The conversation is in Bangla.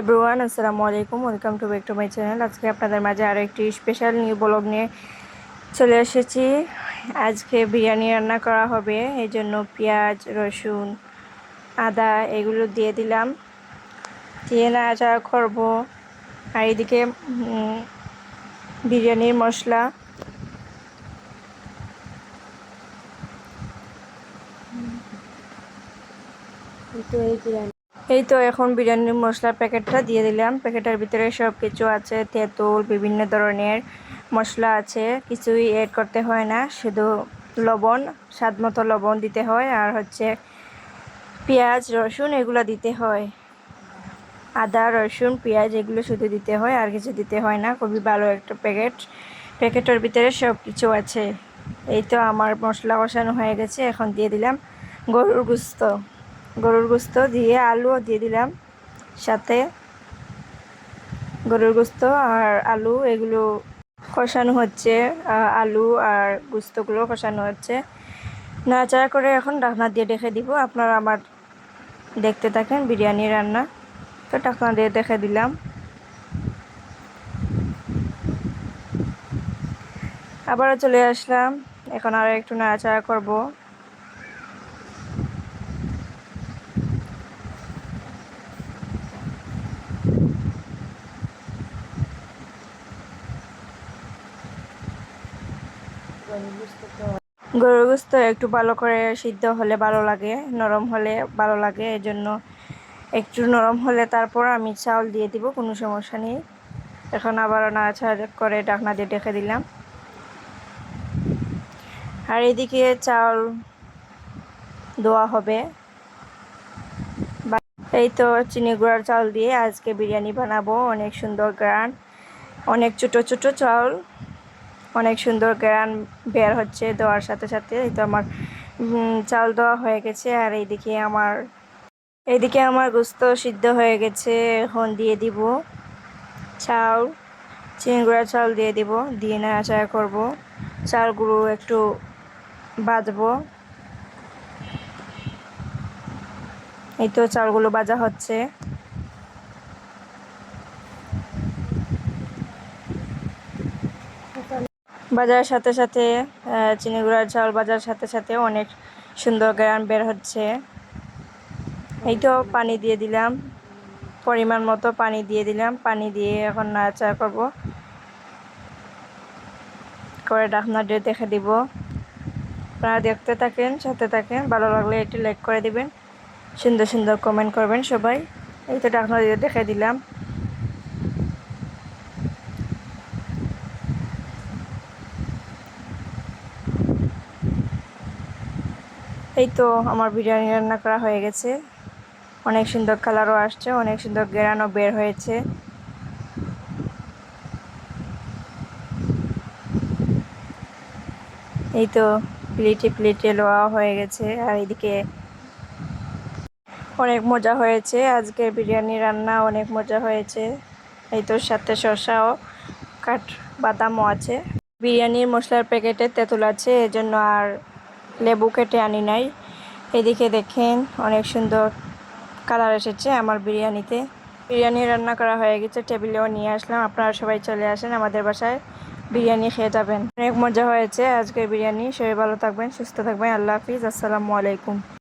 এভরিওয়ান, আসসালামু আলাইকুম। Welcome to back to my channel আজকে আপনাদের মাঝে আরও একটি স্পেশাল নিউ ব্লগ নিয়ে চলে এসেছি। আজকে বিরিয়ানি রান্না করা হবে, এই জন্য পেঁয়াজ, রসুন, আদা এগুলো দিয়ে দিলাম। দিয়ে নাড়াচাড়া করব। আর এদিকে বিরিয়ানির মশলা। এই তো এখন বিরিয়ানির মশলার প্যাকেটটা দিয়ে দিলাম। প্যাকেটের ভিতরে সব কিছু আছে, তেঁতুল, বিভিন্ন ধরনের মশলা আছে। কিছুই এড করতে হয় না, শুধু লবণ স্বাদ মতো লবণ দিতে হয় আর হচ্ছে পেঁয়াজ, রসুন এগুলো দিতে হয়। আদা, রসুন, পেঁয়াজ এগুলো শুধু দিতে হয়, আর কিছু দিতে হয় না। খুবই ভালো একটা প্যাকেট। প্যাকেটের ভিতরে সব কিছু আছে। এই তো আমার মশলা কষানো হয়ে গেছে, এখন দিয়ে দিলাম গরুর গুস্ত। গরুর গোস্ত দিয়ে আলুও দিয়ে দিলাম। সাথে গরুর গোস্ত আর আলু, এগুলো কষানো হচ্ছে আলু আর গোস্তগুলো কষানো হচ্ছে। নাড়াচাড়া করে এখন ঢাকনা দিয়ে রেখে দিব। আপনারা আমার দেখতে থাকেন বিরিয়ানি রান্না। তো ঢাকনা দিয়ে দেখে দিলাম। আবারও চলে আসলাম। এখন আরও একটু নাড়াচাড়া করব। গরুর গোস্ত একটু ভালো করে সিদ্ধ হলে ভালো লাগে, নরম হলে ভালো লাগে এই জন্য একটু নরম হলে তারপর আমি চাউল দিয়ে দিব, কোনো সমস্যা নেই। এখন আবার নাড়াচাড়া করে ডাকনা দিয়ে ডেকে দিলাম। আর এদিকে চাউল দোয়া হবে। এই তো চিনি গুঁড়ার চাউল দিয়ে আজকে বিরিয়ানি বানাবো, অনেক সুন্দর গ্রান, অনেক ছোটো ছোটো চাউল। অনেক সুন্দর গ্রান বের হচ্ছে দেওয়ার সাথে সাথে। এই তো আমার চাল দেওয়া হয়ে গেছে আর এইদিকে আমার এইদিকে আমার গোস্ত সিদ্ধ হয়ে গেছে। এখন দিয়ে দিব চাউল চিংড়া চাল দিয়ে দিব। দিয়ে নাড়াচাড়া করব। চালগুলো একটু বাজবো। এই তো চালগুলো বাজা হচ্ছে। বাজার সাথে সাথে আহ, চিনি গুঁড়ার চাল বাজার সাথে সাথে অনেক সুন্দর গ্রান বের হচ্ছে। এই তো পানি দিয়ে দিলাম। পরিমাণ মতো পানি দিয়ে দিলাম। পানি দিয়ে এখন নাড়াচাড়া করব। করে ডাকনা দিয়ে দেখে দিব। আপনারা দেখতে থাকেন সাথে থাকেন। ভালো লাগলে একটু লাইক করে দিবেন। সুন্দর সুন্দর কমেন্ট করবেন সবাই। এই তো ডাকনা দিয়ে দেখে দিলাম। এই তো আমার বিরিয়ানি রান্না করা হয়ে গেছে। অনেক সুন্দর কালারও আসছে, অনেক সুন্দর গেরানও বের হয়েছে। এই তো প্লেটে প্লেটে লোয়া হয়ে গেছে, আর এদিকে অনেক মজা হয়েছে। আজকের বিরিয়ানি রান্না অনেক মজা হয়েছে। এই তো সাথে শসাও, কাঠ বাদামও আছে। বিরিয়ানির মশলার প্যাকেটে তেঁতুল আছে, এজন্য আর লেবু কেটে আনি নাই। এদিকে দেখেন অনেক সুন্দর কালার এসেছে আমার বিরিয়ানিতে। বিরিয়ানি রান্না করা হয়ে গেছে, টেবিলেও নিয়ে আসলাম। আপনারা সবাই চলে আসেন আমাদের বাসায়, বিরিয়ানি খেয়ে যাবেন। অনেক মজা হয়েছে আজকের বিরিয়ানি। সবাই ভালো থাকবেন, সুস্থ থাকবেন। আল্লাহ হাফিজ, আসসালামু আলাইকুম।